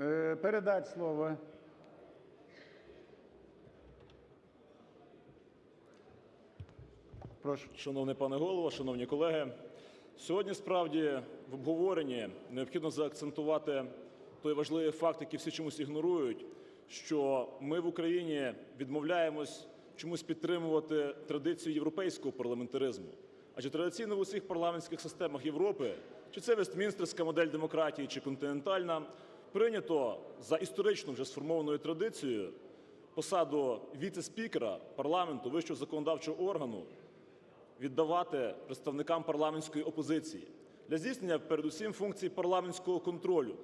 Е, Передати слово. Прошу. Шановний пане голово, шановні колеги, сьогодні справді в обговоренні необхідно заакцентувати той важливий факт, який всі чомусь ігнорують, що ми в Україні відмовляємось чомусь підтримувати традицію європейського парламентаризму. Адже традиційно в усіх парламентських системах Європи, чи це Вестмінстерська модель демократії, чи континентальна, прийнято за історично вже сформованою традицією посаду віце-спікера парламенту вищого законодавчого органу віддавати представникам парламентської опозиції для здійснення передусім функцій парламентського контролю.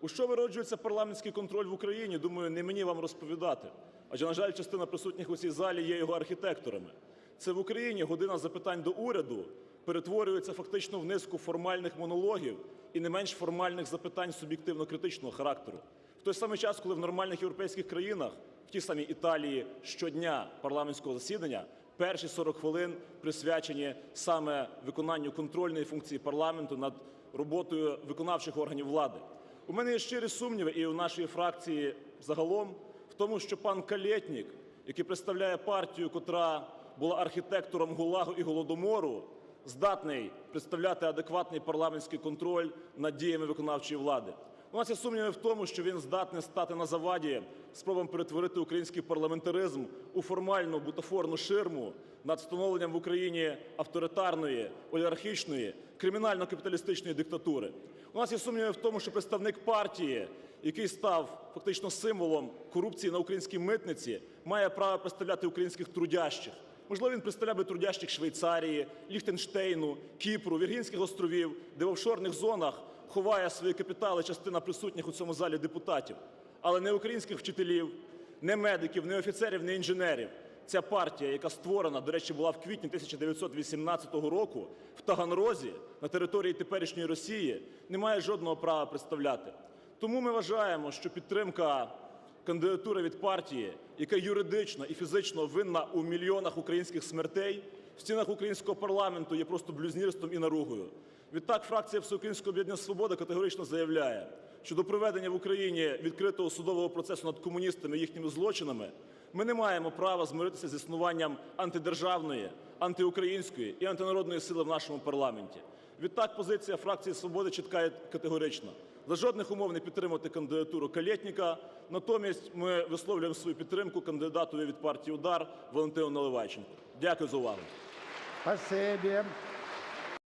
У що вироджується парламентський контроль в Україні, думаю, не мені вам розповідати. Адже, на жаль, частина присутніх у цій залі є його архітекторами. Це в Україні година запитань до уряду перетворюється фактично в низку формальних монологів і не менш формальних запитань суб'єктивно-критичного характеру. В той самий час, коли в нормальних європейських країнах, в тій самій Італії, щодня парламентського засідання перші 40 хвилин присвячені саме виконанню контрольної функції парламенту над роботою виконавчих органів влади. У мене є щирі сумніви і у нашої фракції загалом в тому, що пан Калєтнік, який представляє партію, котра була архітектором ГУЛАГу і Голодомору, здатний представляти адекватний парламентський контроль над діями виконавчої влади. У нас є сумніви в тому, що він здатний стати на заваді спробам перетворити український парламентаризм у формальну бутафорну ширму над встановленням в Україні авторитарної, олігархічної, кримінально-капіталістичної диктатури. У нас є сумніви в тому, що представник партії, який став фактично символом корупції на українській митниці, має право представляти українських трудящих. Можливо, він представляв би трудящих Швейцарії, Ліхтенштейну, Кіпру, Віргінських островів, де в офшорних зонах ховає свої капітали частина присутніх у цьому залі депутатів. Але не українських вчителів, не медиків, не офіцерів, не інженерів. Ця партія, яка створена, до речі, була в квітні 1918 року в Таганрозі на території теперішньої Росії, не має жодного права представляти. Тому ми вважаємо, що підтримка кандидатури від партії, яка юридично і фізично винна у мільйонах українських смертей, в стінах українського парламенту є просто блюзнірством і наругою. Відтак, фракція Всеукраїнського об'єднання «Свобода» категорично заявляє, що до проведення в Україні відкритого судового процесу над комуністами і їхніми злочинами ми не маємо права змиритися з існуванням антидержавної, антиукраїнської і антинародної сили в нашому парламенті. Відтак, позиція фракції «Свобода» чітка і категорична. За жодних умов не підтримати кандидатуру Калєтніка. Натомість ми висловлюємо свою підтримку кандидатові від партії «Удар» Валентину Наливайченку. Дякую за увагу.